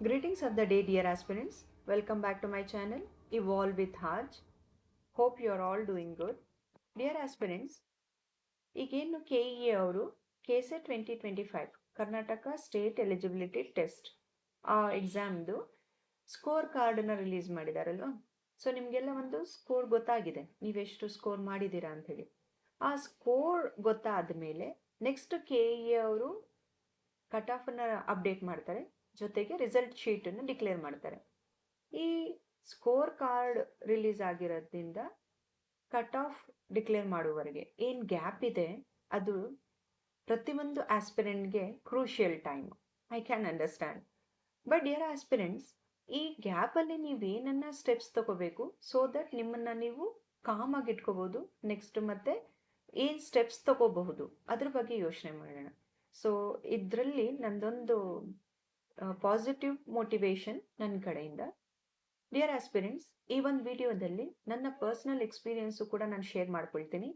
Greetings of the day, dear aspirants. Welcome back to my channel, Evolve with Haj. Hope you are all doing good. Dear aspirants, ಈಗೇನು K E ಅವರು KSET twenty twenty five Karnataka state eligibility test ಆ ಎಕ್ಸಾಮ್ದು score ಕಾರ್ಡನ್ನ release ಮಾಡಿದಾರಲ್ವಾ so ನಿಮಗೆಲ್ಲ ಒಂದು score ಗೊತ್ತಾಗಿದೆ ನೀವೆಷ್ಟು ಸ್ಕೋರ್ ಮಾಡಿದ್ದೀರಾ ಅಂಥೇಳಿ ಆ ಸ್ಕೋರ್ ಗೊತ್ತಾದ ಮೇಲೆ ನೆಕ್ಸ್ಟ್ ಕೆ ಇ ಅವರು ಕಟ್ ಆಫನ್ನು ಅಪ್ಡೇಟ್ ಮಾಡ್ತಾರೆ ಜೊತೆಗೆ ರಿಸಲ್ಟ್ ಶೀಟನ್ನು ಡಿಕ್ಲೇರ್ ಮಾಡ್ತಾರೆ. ಈ ಸ್ಕೋರ್ ಕಾರ್ಡ್ ರಿಲೀಸ್ ಆಗಿರೋದ್ರಿಂದ ಕಟ್ ಆಫ್ ಡಿಕ್ಲೇರ್ ಮಾಡುವವರೆಗೆ ಏನು ಗ್ಯಾಪ್ ಇದೆ, ಅದು ಪ್ರತಿಯೊಂದು ಆಸ್ಪಿರೆಂಟ್ಗೆ crucial time I can understand but dear aspirants ಈ ಗ್ಯಾಪಲ್ಲಿ ನೀವೇನನ್ನ ಸ್ಟೆಪ್ಸ್ ತಗೋಬೇಕು ಸೊ ದಟ್ ನಿಮ್ಮನ್ನು ನೀವು ಕಾಮಾಗಿ ಇಟ್ಕೋಬೋದು ನೆಕ್ಸ್ಟ್ ಮತ್ತೆ ಏನು ಸ್ಟೆಪ್ಸ್ ತಗೋಬಹುದು, ಅದ್ರ ಬಗ್ಗೆ ಯೋಚನೆ ಮಾಡೋಣ. ಸೊ ಇದರಲ್ಲಿ ನಂದೊಂದು ಪಾಸಿಟಿವ್ ಮೋಟಿವೇಶನ್ ನನ್ನ ಕಡೆಯಿಂದ. ಡಿಯರ್ ಆಸ್ಪಿರೆಂಟ್ಸ್ ಈ ಒಂದು ವಿಡಿಯೋದಲ್ಲಿ ನನ್ನ ಪರ್ಸನಲ್ ಎಕ್ಸ್ಪೀರಿಯನ್ಸು ಕೂಡ ನಾನು ಶೇರ್ ಮಾಡ್ಕೊಳ್ತೀನಿ.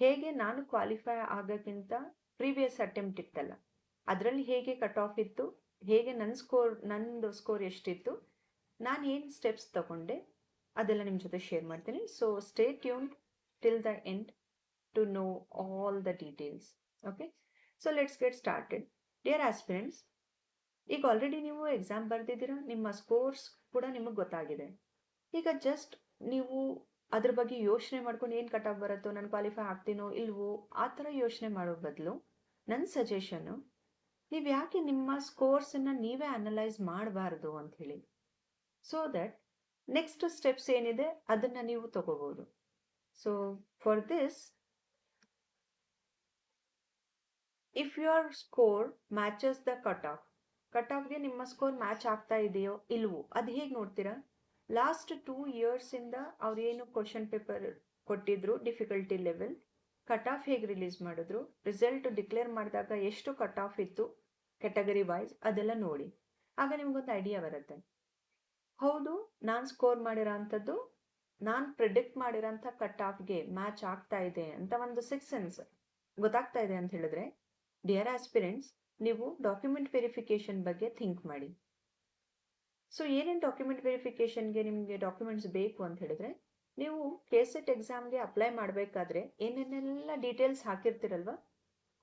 ಹೇಗೆ ನಾನು ಕ್ವಾಲಿಫೈ ಆಗೋಕ್ಕಿಂತ ಪ್ರೀವಿಯಸ್ ಅಟೆಂಪ್ಟ್ ಇತ್ತಲ್ಲ, ಅದರಲ್ಲಿ ಹೇಗೆ ಕಟ್ ಆಫ್ ಇತ್ತು, ಹೇಗೆ ನನ್ನ ಸ್ಕೋರ್ ನನ್ನದು ಸ್ಕೋರ್ ಎಷ್ಟಿತ್ತು, ನಾನು ಏನು ಸ್ಟೆಪ್ಸ್ ತಗೊಂಡೆ, ಅದೆಲ್ಲ ನಿಮ್ಮ ಜೊತೆ ಶೇರ್ ಮಾಡ್ತೀನಿ. So stay tune till the end to know all the details okay so let's get started dear aspirants ಈಗ ಆಲ್ರೆಡಿ ನೀವು ಎಕ್ಸಾಮ್ ಬರೆದಿದ್ದೀರಾ? ನಿಮ್ಮ ಸ್ಕೋರ್ಸ್ ಕೂಡ ನಿಮಗೆ ಗೊತ್ತಾಗಿದೆ. ಈಗ ಜಸ್ಟ್ ನೀವು ಅದ್ರ ಬಗ್ಗೆ ಯೋಚನೆ ಮಾಡ್ಕೊಂಡು ಏನು ಕಟ್ ಆಫ್ ಬರುತ್ತೋ, ನಾನು ಕ್ವಾಲಿಫೈ ಆಗ್ತೀನೋ, ಇಲ್ವೋ, ಆ ಥರ ಯೋಚನೆ ಮಾಡೋ ಬದಲು ನನ್ನ ಸಜೆಷನ್ನು ನೀವು ಯಾಕೆ ನಿಮ್ಮ ಸ್ಕೋರ್ಸನ್ನು ನೀವೇ ಅನಲೈಸ್ ಮಾಡಬಾರ್ದು ಅಂತ ಹೇಳಿ. ಸೊ ದಟ್ ನೆಕ್ಸ್ಟ್ ಸ್ಟೆಪ್ಸ್ ಏನಿದೆ ಅದನ್ನು ನೀವು ತಗೋಬೋದು. So for this if your score matches the cut cut ಆಫ್ಗೆ ನಿಮ್ಮ ಸ್ಕೋರ್ ಮ್ಯಾಚ್ ಆಗ್ತಾ ಇದೆಯೋ? ಇಲ್ವೋ? ಅದು ಹೇಗೆ ನೋಡ್ತೀರಾ? ಲಾಸ್ಟ್ ಟೂ ಇಯರ್ಸಿಂದ ಅವ್ರು ಏನು ಕ್ವಶನ್ ಪೇಪರ್ ಕೊಟ್ಟಿದ್ರು ಡಿಫಿಕಲ್ಟಿ ಲೆವೆಲ್ ಕಟ್ ಆಫ್ ಹೇಗೆ ರಿಲೀಸ್ ಮಾಡಿದ್ರು? ರಿಸಲ್ಟ್ ಡಿಕ್ಲೇರ್ ಮಾಡಿದಾಗ ಎಷ್ಟು ಕಟ್ ಆಫ್ ಇತ್ತು? ಕ್ಯಾಟಗರಿ ವೈಸ್ ಅದೆಲ್ಲ ನೋಡಿ. ಆಗ ನಿಮ್ಗೊಂದು ಐಡಿಯಾ ಬರುತ್ತೆ. ಹೌದು, ನಾನು ಸ್ಕೋರ್ ಮಾಡಿರೋ ಅಂಥದ್ದು ನಾನು ಪ್ರಿಡಿಕ್ಟ್ ಮಾಡಿರೋಂಥ ಕಟ್ ಆಫ್ಗೆ ಮ್ಯಾಚ್ ಆಗ್ತಾ ಇದೆ ಅಂತ ಒಂದು ಸಿಕ್ಸ್ ಸೆನ್ಸ್ ಗೊತ್ತಾಗ್ತಾ ಇದೆ ಅಂತ ಹೇಳಿದ್ರೆ ಡಿಯರ್ ಆಸ್ಪಿರೆಂಟ್ಸ್ ನೀವು ಡಾಕ್ಯುಮೆಂಟ್ ವೆರಿಫಿಕೇಶನ್ ಬಗ್ಗೆ ಥಿಂಕ್ ಮಾಡಿ. ಸೊ ಏನೇನು ಡಾಕ್ಯುಮೆಂಟ್ ವೆರಿಫಿಕೇಷನ್ಗೆ ನಿಮಗೆ ಡಾಕ್ಯುಮೆಂಟ್ಸ್ ಬೇಕು ಅಂತ ಹೇಳಿದ್ರೆ, ನೀವು ಕೆ ಕೆಸೆಟ್ ಎಕ್ಸಾಮ್ಗೆ ಅಪ್ಲೈ ಮಾಡಬೇಕಾದ್ರೆ ಏನೇನೆಲ್ಲ ಡೀಟೇಲ್ಸ್ ಹಾಕಿರ್ತೀರಲ್ವ,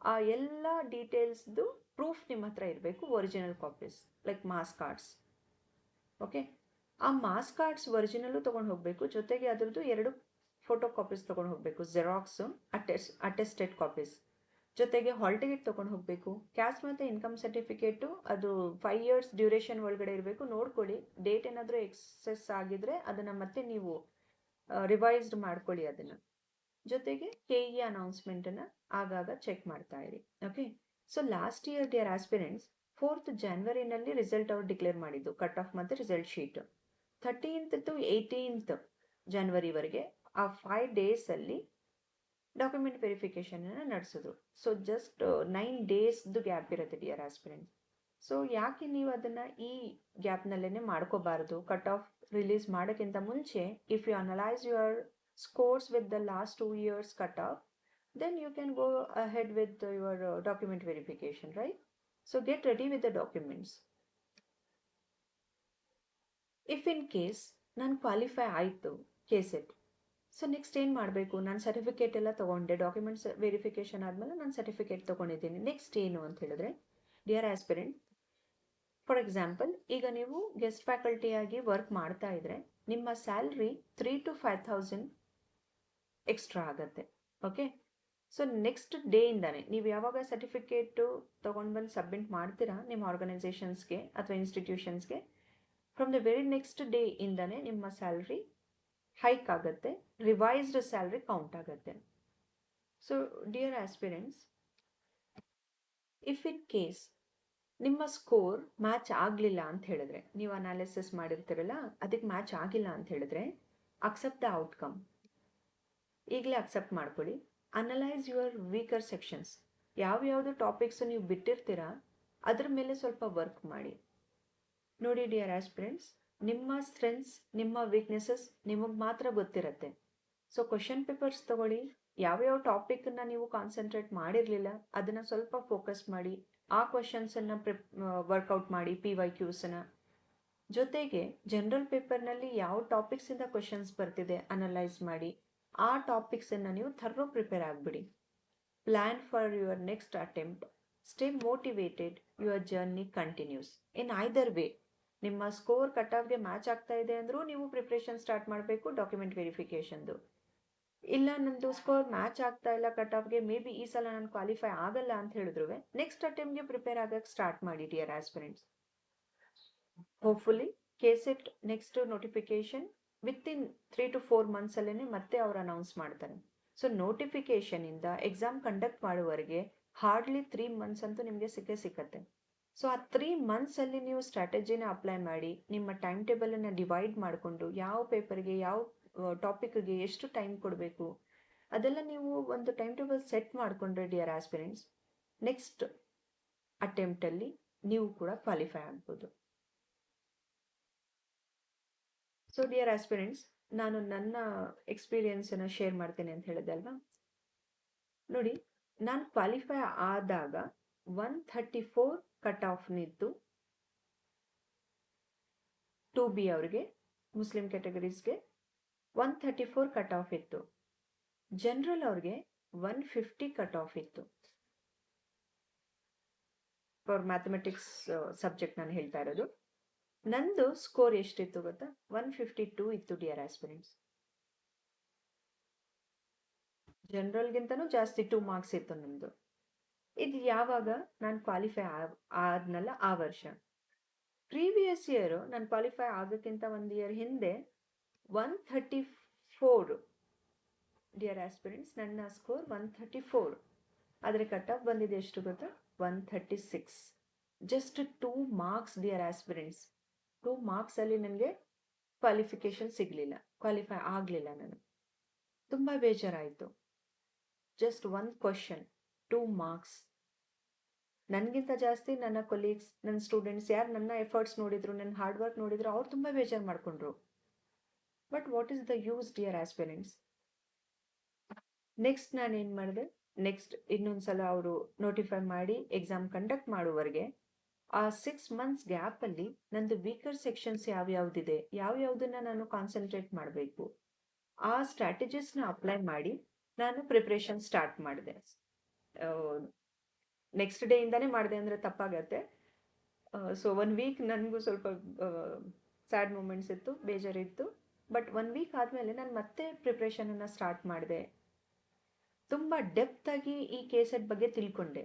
ಆ ಎಲ್ಲ ಡೀಟೇಲ್ಸ್ದು ಪ್ರೂಫ್ ನಿಮ್ಮ ಹತ್ರ ಇರಬೇಕು original copies like marks cards okay ಆ ಮಾಸ್ ಕಾರ್ಡ್ಸ್ ಒರಿಜಿನಲ್ಲು ತೊಗೊಂಡು ಹೋಗಬೇಕು, ಜೊತೆಗೆ ಅದರದ್ದು ಎರಡು ಫೋಟೋ ಕಾಪೀಸ್ ತೊಗೊಂಡು ಹೋಗಬೇಕು ಜೆರಾಕ್ಸು ಅಟೆಸ್ ಅಟೆಸ್ಟೆಡ್ ಕಾಪೀಸ್ ಜೊತೆಗೆ ಹಾಲ್ ಟಿಕೆಟ್ ತೊಗೊಂಡು ಹೋಗಬೇಕು. ಕ್ಯಾಸ್ಟ್ ಮತ್ತು ಇನ್ಕಮ್ ಸರ್ಟಿಫಿಕೇಟು, ಅದು ಫೈವ್ ಇಯರ್ಸ್ ಡ್ಯೂರೇಷನ್ ಒಳಗಡೆ ಇರಬೇಕು. ನೋಡ್ಕೊಳ್ಳಿ. ಡೇಟ್ ಏನಾದರೂ ಎಕ್ಸೆಸ್ ಆಗಿದ್ರೆ ಅದನ್ನು ಮತ್ತೆ ನೀವು ರಿವೈಸ್ಡ್ ಮಾಡ್ಕೊಳ್ಳಿ ಅದನ್ನು. ಜೊತೆಗೆ ಕೆ ಇ ಅನೌನ್ಸ್ಮೆಂಟನ್ನು ಆಗಾಗ ಚೆಕ್ ಮಾಡ್ತಾ ಇರಿ. Okay so last year dear aspirants fourth ಜಾನ್ವರಿನಲ್ಲಿ result ಅವ್ರು ಡಿಕ್ಲೇರ್ ಮಾಡಿದ್ದು. ಕಟ್ ಆಫ್ ಮತ್ತು result sheet thirteenth to eighteenth ಜಾನ್ವರಿವರೆಗೆ ಆ ಫೈವ್ ಡೇಸಲ್ಲಿ ಡಾಕ್ಯುಮೆಂಟ್ ವೆರಿಫಿಕೇಶನ್ ನಡೆಸಿದ್ರು. ಸೊ ಜಸ್ಟ್ ನೈನ್ ಡೇಸ್ದು ಗ್ಯಾಪ್ ಇರುತ್ತೆ ಡಿಯರ್ ಆಸ್ಪಿರೆಂಟ್ಸ್ ಸೊ ಯಾಕೆ ನೀವು ಅದನ್ನು ಈ ಗ್ಯಾಪ್ನಲ್ಲೇ ಮಾಡ್ಕೋಬಾರ್ದು? ಕಟ್ ಆಫ್ ರಿಲೀಸ್ ಮಾಡೋಕ್ಕಿಂತ ಮುಂಚೆ if you analyse your scores with the last two years cut off then you can go head with your document verification right so get ready with the documents if in case ನಾನು qualify ಆಯಿತು KSET so next ಏನು ಮಾಡಬೇಕು? ನಾನು certificate ಎಲ್ಲ ತೊಗೊಂಡೆ. Documents verification ಆದಮೇಲೆ ನಾನು certificate ತೊಗೊಂಡಿದ್ದೀನಿ. ನೆಕ್ಸ್ಟ್ ಏನು ಅಂತ ಹೇಳಿದ್ರೆ ಡಿಯರ್ ಆಸ್ಪಿರೆಂಟ್ ಫಾರ್ ಎಕ್ಸಾಂಪಲ್ ಈಗ ನೀವು ಗೆಸ್ಟ್ ಫ್ಯಾಕಲ್ಟಿಯಾಗಿ ವರ್ಕ್ ಮಾಡ್ತಾ ಇದ್ರೆ, ನಿಮ್ಮ salary three to five thousand extra ಆಗುತ್ತೆ. ಓಕೆ ಸೊ ನೆಕ್ಸ್ಟ್ ಡೇಯಿಂದಾನೆ ನೀವು ಯಾವಾಗ ಸರ್ಟಿಫಿಕೇಟು ತೊಗೊಂಡು ಬಂದು ಸಬ್ಮಿಟ್ ಮಾಡ್ತೀರಾ, ನಿಮ್ಮ ಆರ್ಗನೈಸೇಷನ್ಸ್ಗೆ ಅಥವಾ ಇನ್ಸ್ಟಿಟ್ಯೂಷನ್ಸ್ಗೆ from the very next day ಇಂದಾನೆ ನಿಮ್ಮ ಸ್ಯಾಲ್ರಿ ಹೈಕ್ ಆಗುತ್ತೆ ರಿವೈಸ್ಡ್ ಸ್ಯಾಲ್ರಿ ಕೌಂಟ್ ಆಗುತ್ತೆ. So dear aspirants if in case ನಿಮ್ಮ ಸ್ಕೋರ್ ಮ್ಯಾಚ್ ಆಗಲಿಲ್ಲ ಅಂತ ಹೇಳಿದ್ರೆ, ನೀವು ಅನಾಲಿಸಿಸ್ ಮಾಡಿರ್ತೀರಲ್ಲ, ಅದಕ್ಕೆ ಮ್ಯಾಚ್ ಆಗಿಲ್ಲ ಅಂತ ಹೇಳಿದ್ರೆ ಅಕ್ಸೆಪ್ಟ್ ದ ಔಟ್ಕಮ್ ಈಗಲೇ ಅಕ್ಸೆಪ್ಟ್ ಮಾಡ್ಕೊಳ್ಳಿ. ಅನಲೈಸ್ ಯುವರ್ ವೀಕರ್ ಸೆಕ್ಷನ್ಸ್ ಯಾವ್ಯಾವುದು ಟಾಪಿಕ್ಸ್ ನೀವು ಬಿಟ್ಟಿರ್ತೀರಾ, ಅದ್ರ ಮೇಲೆ ಸ್ವಲ್ಪ ವರ್ಕ್ ಮಾಡಿ. ನೋಡಿ ಡಿಯರ್ ಆಸ್ಪಿರೆಂಟ್ಸ್ ನಿಮ್ಮ ಸ್ಟ್ರೆಂತ್ಸ್ ನಿಮ್ಮ ವೀಕ್ನೆಸಸ್ ನಿಮಗೆ ಮಾತ್ರ ಗೊತ್ತಿರತ್ತೆ. ಸೊ ಕ್ವಶನ್ ಪೇಪರ್ಸ್ ತಗೊಳ್ಳಿ. ಯಾವ್ಯಾವ ಟಾಪಿಕ್ನ ನೀವು ಕಾನ್ಸಂಟ್ರೇಟ್ ಮಾಡಿರಲಿಲ್ಲ, ಅದನ್ನು ಸ್ವಲ್ಪ ಫೋಕಸ್ ಮಾಡಿ, ಆ ಕ್ವಶನ್ಸನ್ನು ಪ್ರಿಪ್ ವರ್ಕೌಟ್ ಮಾಡಿ ಪಿ ವೈ ಕ್ಯೂಸನ್ನು ಜೊತೆಗೆ ಜನರಲ್ ಪೇಪರ್ನಲ್ಲಿ ಯಾವ ಟಾಪಿಕ್ಸಿಂದ ಕ್ವಶನ್ಸ್ ಬರ್ತಿದೆ ಅನಲೈಸ್ ಮಾಡಿ, ಆ ಟಾಪಿಕ್ಸನ್ನು ನೀವು thorough prepare ಆಗಿಬಿಡಿ. Plan for your next attempt stay motivated your journey continues in either way ನಿಮ್ಮ ಸ್ಕೋರ್ ಕಟ್ ಆಫ್ಗೆ ಮ್ಯಾಚ್ ಆಗ್ತಾ ಇದೆ ಅಂದರೂ ನೀವು ಪ್ರಿಪ್ರೇಷನ್ ಸ್ಟಾರ್ಟ್ ಮಾಡಬೇಕು ಡಾಕ್ಯುಮೆಂಟ್ ವೆರಿಫಿಕೇಷನ್ದು ಇಲ್ಲ ನಂದು ಸ್ಕೋರ್ ಮ್ಯಾಚ್ ಆಗ್ತಾ ಇಲ್ಲ ಕಟ್ ಆಫ್ಗೆ ಮೇ ಬಿ ಈ ಸಲ ನಾನು ಕ್ವಾಲಿಫೈ ಆಗಲ್ಲ ಅಂತ ಹೇಳಿದ್ರು ನೆಕ್ಸ್ಟ್ ಅಟೆಂಪ್ಟ್ಗೆ ಪ್ರಿಪೇರ್ ಆಗಕ್ಕೆ ಸ್ಟಾರ್ಟ್ ಮಾಡಿ dear aspirants hopefully KSET next notification within three to four ಮಂತ್ಸಲ್ಲೇ ಮತ್ತೆ ಅವ್ರು ಅನೌನ್ಸ್ ಮಾಡ್ತಾರೆ. ಸೊ ನೋಟಿಫಿಕೇಶನಿಂದ ಎಕ್ಸಾಮ್ ಕಂಡಕ್ಟ್ ಮಾಡುವವರೆಗೆ ಹಾರ್ಡ್ಲಿ ತ್ರೀ ಮಂತ್ಸ್ ಅಂತೂ ನಿಮಗೆ ಸಿಕ್ಕೇ ಸಿಕ್ಕತ್ತೆ. ಸೊ ಆ ತ್ರೀ ಮಂತ್ಸಲ್ಲಿ ನೀವು ಸ್ಟ್ರಾಟಜಿನ ಅಪ್ಲೈ ಮಾಡಿ, ನಿಮ್ಮ ಟೈಮ್ ಟೇಬಲನ್ನು ಡಿವೈಡ್ ಮಾಡಿಕೊಂಡು ಯಾವ ಪೇಪರ್ಗೆ ಯಾವ ಟಾಪಿಕ್ಗೆ ಎಷ್ಟು ಟೈಮ್ ಕೊಡಬೇಕು, ಅದೆಲ್ಲ ನೀವು ಒಂದು ಟೈಮ್ ಟೇಬಲ್ ಸೆಟ್ ಮಾಡಿಕೊಂಡ್ರೆ ಡಿಯರ್ ಆಸ್ಪಿರೆಂಟ್ಸ್ ನೆಕ್ಸ್ಟ್ ಅಟೆಂಪ್ಟಲ್ಲಿ ನೀವು ಕೂಡ ಕ್ವಾಲಿಫೈ ಆಗ್ಬೋದು. ಸೊ ಡಿಯರ್ ಆಸ್ಪಿರೆಂಟ್ಸ್ ನಾನು ನನ್ನ ಎಕ್ಸ್ಪೀರಿಯನ್ಸನ್ನು ಶೇರ್ ಮಾಡ್ತೇನೆ ಅಂತ ಹೇಳಿದಲ್ವಾ ನೋಡಿ, ನಾನು ಕ್ವಾಲಿಫೈ ಆದಾಗ one thirty four cut off ನಿದ್ದು. Two B ಅವ್ರಿಗೆ, ಮುಸ್ಲಿಂ ಕ್ಯಾಟಗರೀಸ್ಗೆ one thirty four cut off ಇತ್ತು. ಜನರಲ್ ಅವ್ರಿಗೆ ಒನ್ ಫಿಫ್ಟಿ ಕಟ್ ಆಫ್ ಇತ್ತು. ಫಾರ್ ಮ್ಯಾಥಮೆಟಿಕ್ಸ್ ಸಬ್ಜೆಕ್ಟ್ ನಾನು ಹೇಳ್ತಾ ಇರೋದು. ನಂದು ಸ್ಕೋರ್ ಎಷ್ಟಿತ್ತು ಗೊತ್ತಾ? ಒನ್ ಫಿಫ್ಟಿ ಟೂ ಇತ್ತು ಡಿಯರ್ ಆಸ್ಪಿರೆಂಟ್ಸ್ ಜನರಲ್ಗಿಂತನೂ ಜಾಸ್ತಿ ಟೂ ಮಾರ್ಕ್ಸ್ ಇತ್ತು ನಂದು. ಇದು ಯಾವಾಗ ನಾನು ಕ್ವಾಲಿಫೈ ಆದ್ನಲ್ಲ ಆ ವರ್ಷ. ಪ್ರೀವಿಯಸ್ ಇಯರು ನಾನು ಕ್ವಾಲಿಫೈ ಆಗೋಕ್ಕಿಂತ ಒಂದು ಇಯರ್ ಹಿಂದೆ one thirty four dear aspirants ನನ್ನ ಸ್ಕೋರ್ ಒನ್ ಥರ್ಟಿ ಫೋರ್ ಆದರೆ ಕಟ್ ಆಫ್ ಬಂದಿದೆ ಎಷ್ಟು ಗೊತ್ತಾ? One thirty six just two marks dear aspirants two ಮಾರ್ಕ್ಸಲ್ಲಿ ನನಗೆ ಕ್ವಾಲಿಫಿಕೇಷನ್ ಸಿಗಲಿಲ್ಲ. ಕ್ವಾಲಿಫೈ ಆಗಲಿಲ್ಲ ನಾನು. ತುಂಬ ಬೇಜಾರಾಯಿತು. Just one question two marks ನನಗಿಂತ ಜಾಸ್ತಿ ನನ್ನ ಕೊಲೀಗ್ಸ್ ನನ್ನ ಸ್ಟೂಡೆಂಟ್ಸ್ ಯಾರು ನನ್ನ ಎಫರ್ಟ್ಸ್ ನೋಡಿದ್ರು ನನ್ನ ಹಾರ್ಡ್ ವರ್ಕ್ ನೋಡಿದ್ರು, ಅವ್ರು ತುಂಬ ಬೇಜಾರು ಮಾಡಿಕೊಂಡ್ರು. But what is the use dear aspirants next ನಾನು ಏನು ಮಾಡಿದೆ? ನೆಕ್ಸ್ಟ್ ಇನ್ನೊಂದು ಸಲ ಅವರು ನೋಟಿಫೈ ಮಾಡಿ ಎಕ್ಸಾಮ್ ಕಂಡಕ್ಟ್ ಮಾಡುವವರೆಗೆ ಆ ಸಿಕ್ಸ್ ಮಂತ್ಸ್ ಗ್ಯಾಪಲ್ಲಿ ನಂದು ವೀಕರ್ ಸೆಕ್ಷನ್ಸ್ ಯಾವ್ಯಾವ್ದಿದೆ, ಯಾವ್ಯಾವುದನ್ನ ನಾನು ಕಾನ್ಸಂಟ್ರೇಟ್ ಮಾಡಬೇಕು, ಆ ಸ್ಟ್ರಾಟಜಿಸ್ನ ಅಪ್ಲೈ ಮಾಡಿ ನಾನು ಪ್ರಿಪ್ರೇಷನ್ ಸ್ಟಾರ್ಟ್ ಮಾಡಿದೆ. ನೆಕ್ಸ್ಟ್ ಡೇ ಇಂದಾನೇ ಮಾಡಿದೆ ಅಂದರೆ ತಪ್ಪಾಗತ್ತೆ. ಸೊ ಒನ್ ವೀಕ್ ನನಗೂ ಸ್ವಲ್ಪ ಸ್ಯಾಡ್ ಮೂಮೆಂಟ್ಸ್ ಇತ್ತು, ಬೇಜಾರಿತ್ತು. ಬಟ್ ಒನ್ ವೀಕ್ ಆದಮೇಲೆ ನಾನು ಮತ್ತೆ ಪ್ರಿಪ್ರೇಷನನ್ನು ಸ್ಟಾರ್ಟ್ ಮಾಡಿದೆ. ತುಂಬ ಡೆಪ್ತಾಗಿ ಈ ಕೇಸೆಟ್ ಬಗ್ಗೆ ತಿಳ್ಕೊಂಡೆ.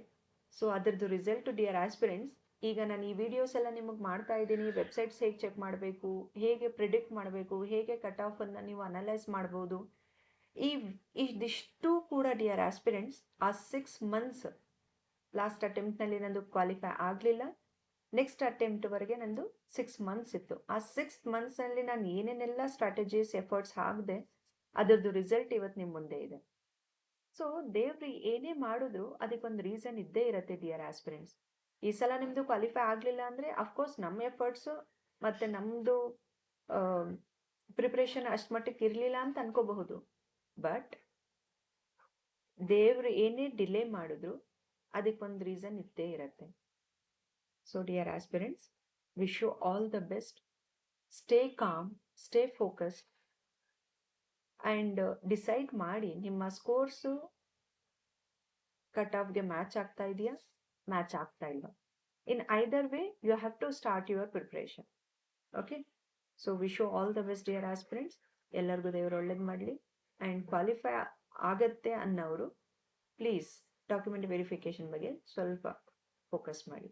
ಸೊ ಅದರದ್ದು ರಿಸಲ್ಟ್ ಡಿಯರ್ ಆಸ್ಪಿರೆಂಟ್ಸ್ ಈಗ ನಾನು ಈ ವಿಡಿಯೋಸ್ ಎಲ್ಲ ನಿಮಗೆ ಮಾಡ್ತಾ ಇದ್ದೀನಿ ವೆಬ್ಸೈಟ್ಸ್ ಹೇಗೆ ಚೆಕ್ ಮಾಡಬೇಕು, ಹೇಗೆ ಪ್ರಿಡಿಕ್ಟ್ ಮಾಡಬೇಕು, ಹೇಗೆ ಕಟ್ ಆಫನ್ನು ನೀವು ಅನಲೈಸ್ ಮಾಡ್ಬೋದು. ಈ ಇದಿಷ್ಟು ಕೂಡ ಡಿಯರ್ ಆಸ್ಪಿರೆಂಟ್ಸ್ ಆ ಸಿಕ್ಸ್ ಮಂತ್ಸ್ ಲಾಸ್ಟ್ ಅಟೆಂಪ್ಟ್ನಲ್ಲಿ ನಂದು ಕ್ವಾಲಿಫೈ ಆಗಲಿಲ್ಲ. ನೆಕ್ಸ್ಟ್ ಅಟೆಂಪ್ಟ್ವರೆಗೆ ನಂದು ಸಿಕ್ಸ್ ಮಂತ್ಸ್ ಇತ್ತು. ಆ ಸಿಕ್ಸ್ ಮಂತ್ಸಲ್ಲಿ ನಾನು ಏನೇನೆಲ್ಲ ಸ್ಟ್ರಾಟಜೀಸ್ ಎಫರ್ಟ್ಸ್ ಹಾಕಿದೆ, ಅದರದ್ದು ರಿಸಲ್ಟ್ ಇವತ್ತು ನಿಮ್ಮ ಮುಂದೆ ಇದೆ. ಸೊ ದೇವ್ರಿ ಏನೇ ಮಾಡಿದ್ರು ಅದಕ್ಕೊಂದು ರೀಸನ್ ಇದ್ದೇ ಇರುತ್ತೆ ಡಿಯರ್ ಆಸ್ಪಿರೆಂಟ್ಸ್ ಈ ಸಲ ನಿಮ್ಮದು ಕ್ವಾಲಿಫೈ ಆಗಲಿಲ್ಲ ಅಂದರೆ ಅಫ್ಕೋರ್ಸ್ ನಮ್ಮ ಎಫರ್ಟ್ಸು ಮತ್ತು ನಮ್ಮದು ಪ್ರಿಪ್ರೇಷನ್ ಅಷ್ಟು ಮಟ್ಟಕ್ಕೆ ಇರಲಿಲ್ಲ ಅಂತ ಅನ್ಕೋಬಹುದು. ಬಟ್ ದೇವ್ರು ಏನೇ ಡಿಲೇ ಮಾಡಿದ್ರು ಅದಕ್ಕೊಂದು ರೀಸನ್ ಇದ್ದೇ ಇರುತ್ತೆ. So dear aspirants wish you all the best stay calm stay focused and decide ಮಾಡಿ ನಿಮ್ಮ ಸ್ಕೋರ್ಸು ಕಟ್ ಆಫ್ಗೆ ಮ್ಯಾಚ್ ಆಗ್ತಾ ಇದೆಯಾ? ಮ್ಯಾಚ್ ಆಗ್ತಾ ಇಲ್ಲ. In either way you have to start your preparation okay so wish you all the best dear aspirants ಎಲ್ಲರಿಗೂ ದೇವರು ಒಳ್ಳೇದು ಮಾಡಲಿ. ಆ್ಯಂಡ್ ಕ್ವಾಲಿಫೈ ಆಗತ್ತೆ ಅನ್ನೋರು ಪ್ಲೀಸ್ ಡಾಕ್ಯುಮೆಂಟ್ ವೆರಿಫಿಕೇಶನ್ ಬಗ್ಗೆ ಸ್ವಲ್ಪ ಫೋಕಸ್ ಮಾಡಿ.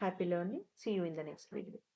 Happy learning see you in the next video